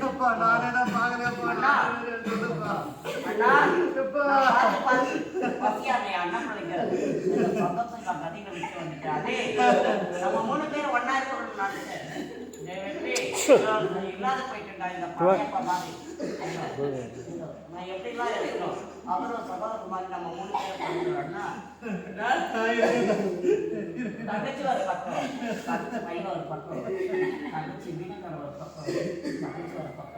எப்பா நானே தான் பாக்கலையப்பா அண்ணா. அண்ணா. எப்பா அண்ணன் பிள்ளைங்க. சந்தோஷம் நான் கதைகளை விட்டு வந்துட்டேன் அதே நம்ம மூணு நினைச்சேன் டேய் வெற்றி, நான் இல்லாத போயிட்டேன்டா இந்த பழையப்பா மாதிரி. நான் எப்படிலாம் இருக்கணும்? அவரும் சகோதரர் நம்ம மூணு பேரும் தங்கச்சி ஒரு பக்கம் தங்கச்சி பையன் ஒரு பக்கம் தங்கச்சி ஒரு பக்கம் தங்கச்சி ஒரு பக்கம்.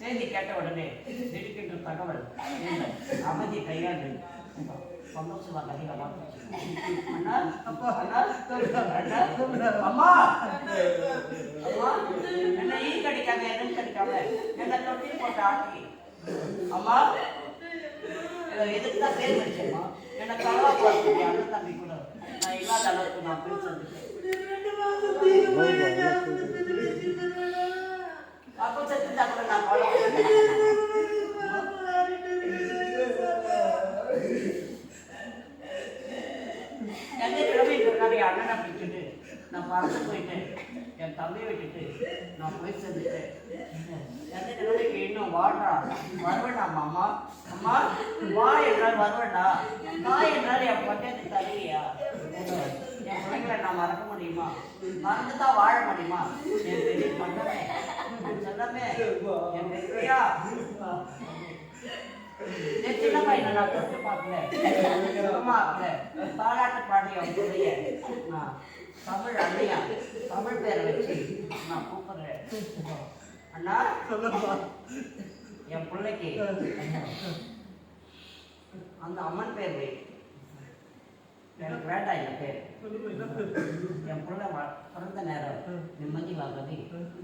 செய்தி கேட்ட உடனே திடுக்கின்ற தகவல் அமைதி கையாண்டு சந்தோஷமா கையில அண்ணா அப்பா அண்ணா அண்ணா அம்மா! அம்மா என்ன ஈ கடிக்காம எதுவும் கடிக்காம என்ன தொட்டில் போட்டு ஆட்டி. அம்மா எதுக்கு தான் பேர் வச்சேம்மா என்ன கலவா பார்த்து அண்ணன் தம்பி கூட நான் இல்லாத அளவுக்கு நான் பிரிச்சு அப்போ செத்து கூட நான் பாட எந்த கிழமை இருக்காரு என் அண்ணனை பிடிச்சிட்டு நான் பறந்து போயிட்டேன். என் தம்பியை விட்டுட்டு நான் போய் சேர்ந்துட்டேன். எந்த கிழமைக்கு மாமா. அம்மா அம்மா வா என்றால் வருவேண்டா நான் என்றால் என் பட்டத்தை தருவியா என் பிள்ளைங்களை நான் மறக்க முடியுமா? மறந்து தான் வாழ முடியுமா? என் பெரிய பண்ணமே என் செல்லமே என் வெற்றியா என் சின்ன பையனை நான் தொட்டு பார்க்கல. சுத்தமா ஆக்கல தாலாட்டு பாடி அவங்களுடைய நான் தமிழ் அண்ணையா? தமிழ் பேரை வச்சு நான் கூப்பிடுறேன். அண்ணா சொல்லுப்பா என் பிள்ளைக்கு. அந்த அம்மன் பேர் வை. எனக்கு வேண்டாம் இந்த பேர்? என் பிள்ளை பிறந்த நேரம். நிம்மதி வாங்கதி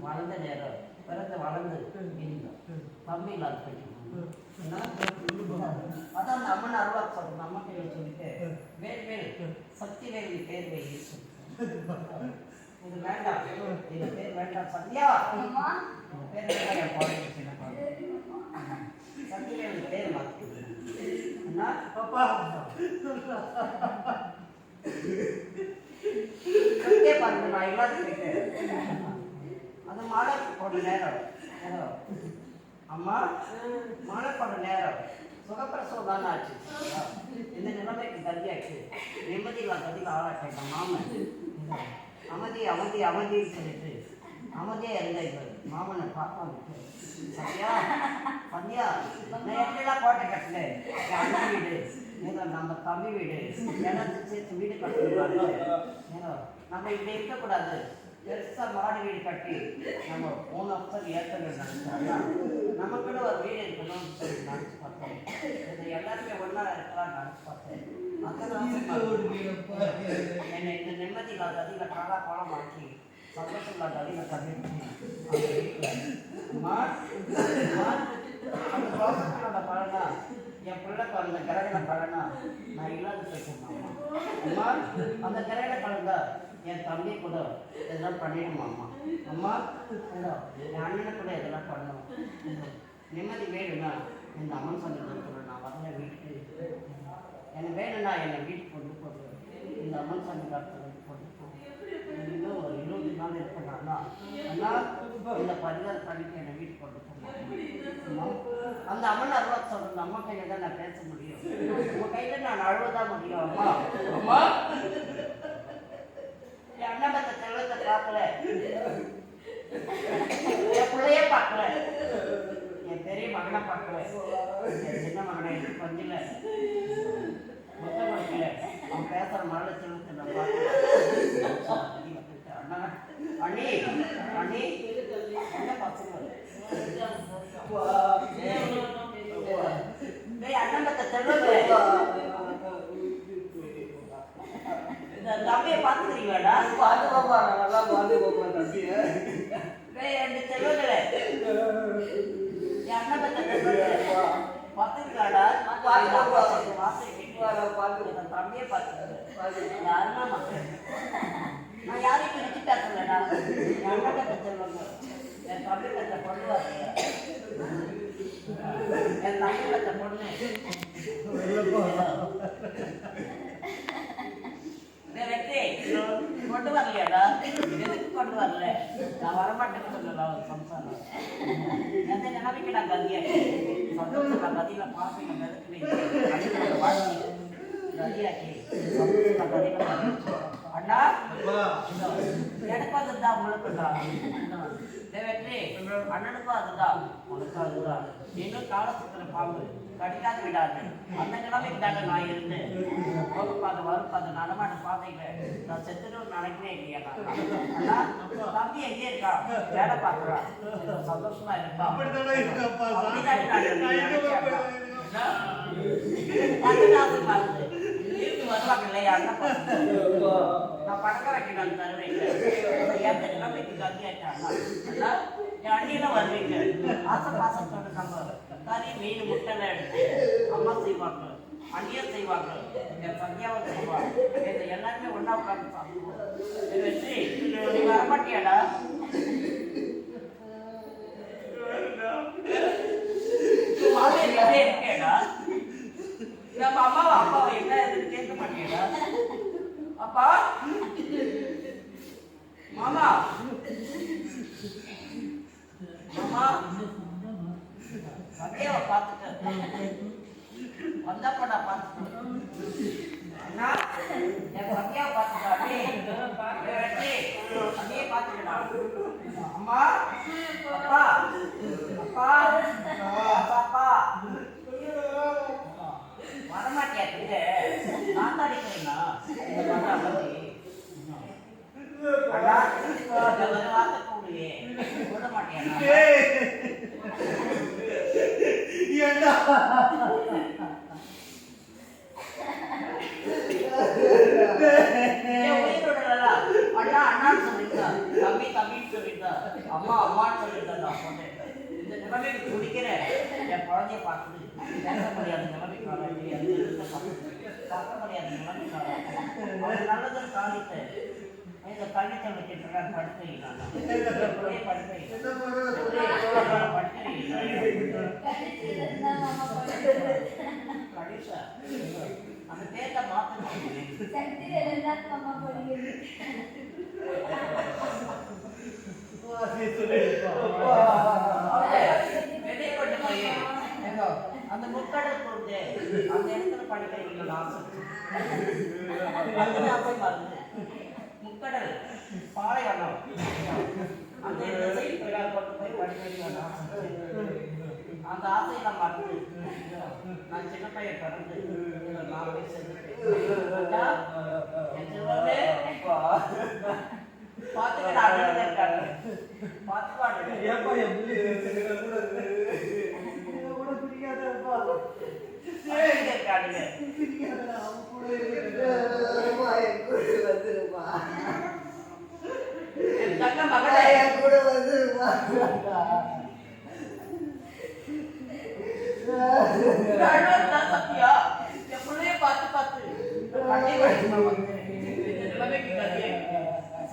வளர்ந்த நேரம். பிறந்த வளர்ந்து இருந்தோம் தம்பி இல்லாத? அதான் அந்த அம்மன் அருவா சொல்றேன் அம்மன் பேர் சொல்லிட்டு வேல் வேல் சக்தி வேல் பேர் வை. இது வேண்டாம் இது பேர் வேண்டாம். சந்தியா. இந்த பேர் வேண்டாம் என் குழந்தைக்கு சின்ன குழந்தை சக்தி வேல் பேர் அண்ணா. அப்பா சத்திய பாருங்க நான் எல்லாத்தையும் கேட்டேன் அது மாலை போட நேரம். அம்மா மாலை போட நேரம். சுகப்பிரசவம் தானே ஆச்சு. இந்த நிலைமைக்கு கதியாச்சு நிம்மதியில் கதியில் ஆளாட்டேன் மாமன் அமைதி அமைதி அமைதின்னு சொல்லிட்டு அமைதியாக இருந்த இவர் மாமனை பார்க்க விட்டு. சரியா? பந்தியா? நான் எப்படிலாம் கோட்டை கட்டினேன்? அண்ணன் வீடு ஏதோ நம்ம தம்பி வீடு. எல்லாத்தையும் சேர்த்து வீடு கட்டணும் ஏதோ நம்ம இப்படி இருக்கக்கூடாது. பெருசா மாடி வீடு கட்டி நம்ம மூணு அப்சர் ஏற்கனவே நினைச்சாங்க நமக்குன்னு ஒரு வீடு இருக்கணும்னு சொல்லி நினைச்சு பார்த்தேன். இது எல்லாருமே ஒன்றா இருக்கலாம் நினைச்சு பார்த்தேன். என்னை இந்த நிம்மதி இல்லாத அதில் காலா கோலம் மாற்றி சந்தோஷம் இல்லாத அதில் கண்டிப்பாக அம்மா அந்த தோசைகளோட என் பிள்ளைக்கு அந்த கிரகண பலனா நான் இல்லாத போயிட்டேன் அம்மா அந்த கிரகண பலன் என் தம்பி கூட இதெல்லாம் பண்ணிடுமா அம்மா அம்மா இதோ, என் அண்ணனை கூட இதெல்லாம் பண்ணணும். நிம்மதி வேணும்னா இந்த அம்மன் சங்கத்தில் சொல்ல நான் வரல வீட்டுக்கு. எனக்கு வேணும்னா என்னை வீட்டுக்கு கொண்டு போடு இந்த அம்மன் சங்கத்தில் கொண்டு போ. இன்னும் ஒரு இருபது நாள் இருக்கணும்னா அண்ணா இந்த பரிகாரம் பண்ணிட்டு என்னை வீட்டுக்கு கொண்டு போமா அந்த அம்மன் அருவா சொல்ற அம்மா கையில தான் நான் பேச முடியும். உங்க கையில நான் அழுவதான் முடியும் அம்மா. அம்மா? என் அண்ணன் பத்த செல்வத்தை பார்க்கல. என் பிள்ளையே பார்க்கல. என் பெரிய மகனை பார்க்கல. என் சின்ன மகனை எனக்கு கொடுக்கல அவன் பேசுற மழை செல்வத்தை நம்ம அண்ணி அண்ணி என்ன பசங்க. அண்ணன் பத்த செல்வத்தை இந்த தம்பியை பார்த்துக்கிறீங்களாடா பாத்து பாப்பா நல்லா பாத்து பாப்பா தம்பிய ரெண்டு செல்வங்களே என் அண்ணன் பத்த செல்வத்தை பார்த்துக்கலாடா தம்பியை பார்த்துக்கிறேன் யாருன்னா மக்கள் நான் யாரையும் பிரிச்சு பேசலடா என் அண்ணன் பத்த செல்வங்க என் தம்பி பத்த பொண்ணு வரலையா என் தம்பி பத்த பொண்ணு டேய் வெற்றி, கொண்டு வரலையாடா எதுக்கு கொண்டு வரல நான் வரமாட்டேன்னு சொல்லலாம் ஒரு சம்சாரம். எந்த நிலைமைக்கு நான் கதியாக்கி? சந்தோஷம் நான் கதியில் பாசம் மிதக்கிறேன் அண்ணனோட அண்ணா எனக்கும் அதுதான் உங்களுக்கும் தான் தேவற்றி அண்ணனுக்கும் அதுதான் உனக்கும் அதுதான் இன்னும் காலத்துக்குள்ள பாம்பு கடிக்காது விடாது அந்த நிலைமைக்கு தாங்க நான் இருந்து போக பார்த்து வரும் பார்த்து நடமாட்ட பாதையில நான் செத்துட்டு நினைக்கிறேன் இல்லையா அண்ணா தம்பி எங்கே இருக்கா வேலை பார்க்குறான் சந்தோஷமா இருக்கா அப்படித்தானே நான் தருவேன் என் வருவீங்க ஆசை பாசத்தோட நம்ம கறி மீன் முட்டைலாம் எடுத்து அம்மா செய்வாங்க அண்ணியும் செய்வாங்க என் சந்தியாவும் செய்வாங்க இந்த எல்லாருமே ஒன்றா உட்காந்து சாப்பிடுவோம் வெற்றி நீ வரமாட்டியாடா நீ மாலையிலே இருக்கேடா நம்ம அம்மாவை அப்பாவை என்ன எதுன்னு கேட்க மாட்டேடா அப்பா மாமா. மாமா. சத்யாவை பார்த்துட்டு. வந்தப்ப நான் பார்த்துட்டு அண்ணா என் சத்யாவை பார்த்துட்டா அப்படியே வெற்றி அப்படியே பார்த்துக்கடா அம்மா அப்பா அப்பா அப்பா அப்பா வரமாட்டியா கிட்ட நான் தான் அடிக்கிறேன்னா இந்த பண்ணா பத்தி அண்ணா இந்த ஒரு வார்த்தை கூடுவே விட மாட்டியா ஏய். ஏண்டா? அண்ணா அண்ணான்னு சொல்லிட்டா தம்பி தம்பின்னு சொல்லிட்டா அம்மா அம்மான்னு சொல்லிட்டா நான் சொன்னேன் இந்த நிலைமைக்கு துடிக்கிறேன் என் குழந்தைய பார்க்குது பேச முடியாத நிலைமைக்கு வர முடியாது பார்க்க முடியாத நிலைமைக்கு வர அவன் நல்லதுன்னு இந்த கல்வித்தை வச்சுட்டு படுத்து படுத்து என்ன பண்றது? கணேஷா அந்த பேர்ல மாத்தணும். அந்த முக்கடல் அந்த இடத்துல படிக்கிறீங்களா ஆசை ஆசை பாலைவனம் அந்த இந்த சைடு கொண்டு போய் ஆசை அந்த ஆசையில மறந்து நான் சின்ன பையன் பிறந்து நான் போய் பார்த்துக்கிட்டு அண்ணன் இருக்காங்க. பார்த்துக்காடு ஏப்பா, என் கூட பிடிக்காதப்பா. இருக்காடுங்க கூட. என் தங்க மகளே. அழுவதுதான் சத்தியா என் பிள்ளைய பார்த்து பார்த்து.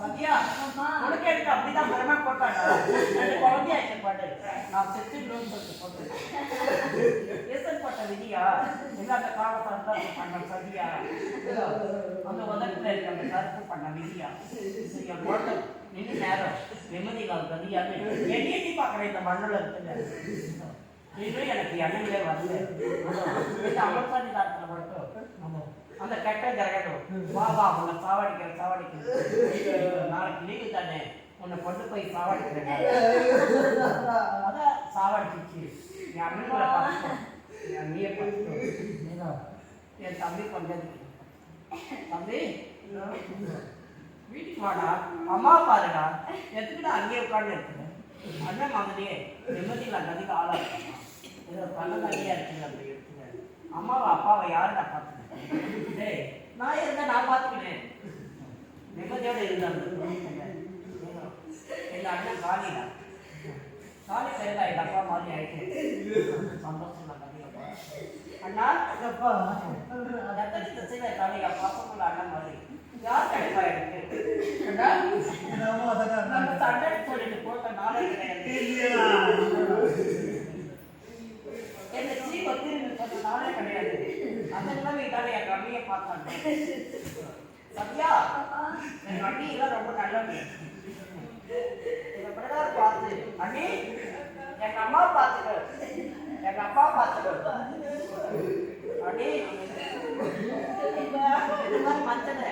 சத்யா உனக்கு எனக்கு அப்படிதான் மரமா போட்டாடா ரெண்டு குழந்தையாச்சு பாடு நான் செத்துடுன்னு சொல்லிட்டு போட்டு. ஏசன் போட்ட விதியா? எங்க அந்த காலத்தை தான் பண்ண சதியா. அந்த உதட்டுல இருக்க அந்த கருப்பு பண்ண விதியா? என் குழந்தை நின்று நேரம் நிம்மதி நாள் கதியான்னு எண்ணி எண்ணி பார்க்குறேன் இந்த மண்ணில் இருக்குங்க இன்னும் எனக்கு எண்ணங்களே வரல. அமர்சாமி டாக்டர் மட்டும். அந்த கெட்ட கிரகணம் வா வா உன்னை சாவடிக்கிற சாவடிக்கிற நாளைக்கு லீவு தானே. உன்னை கொண்டு போய் சாவடிக்கிறேன். அதான் சாவடிச்சிச்சு. என் அண்ணங்களை பார்த்துட்டோம். என் அண்ணியை ஏதோ என் தம்பி கொஞ்சம் தம்பி வீட்டுக்கு வாடா. அம்மா பாருடா. எதுக்குடா அங்கேயே உட்காந்து இருக்குது அண்ணன் மகனே நிம்மதியில் நதிக்கு ஆளா இருக்கான் ஏதோ கண்ண நதியா இருக்குது அந்த இடத்துல அம்மாவை அப்பாவை யாருடா பார்த்துக்கிட்டேன் டேய் நான் இருந்தா நான் பார்த்துக்கினேன் நிம்மதியோட இருந்தாங்க எங்க அண்ணன் காலிடா. காலி சரிடா எங்க அப்பா மாதிரி ஆயிட்டு. சந்தோஷம் நான் கண்டிப்பா அண்ணா அப்பா, எத்தனை திசையில என் பாசமுள்ள அண்ணன் மாதிரி. யார் கிடைப்பா எனக்கு அண்ணா நம்ம சண்டை போட்ட நாளே கிடையாது. என்ன சீ வந்து நாளே கிடையாது. அந்த நிலைமை என் கண்ணியை பார்த்தாங்க. சத்யா என் அண்ணி எல்லாம் ரொம்ப நல்லது இதை பிரகாரம் பார்த்து அண்ணி எங்க அம்மா பார்த்துக்க. எங்க அப்பா பார்த்துக்க அடி இந்த மாதிரி மஞ்சள்.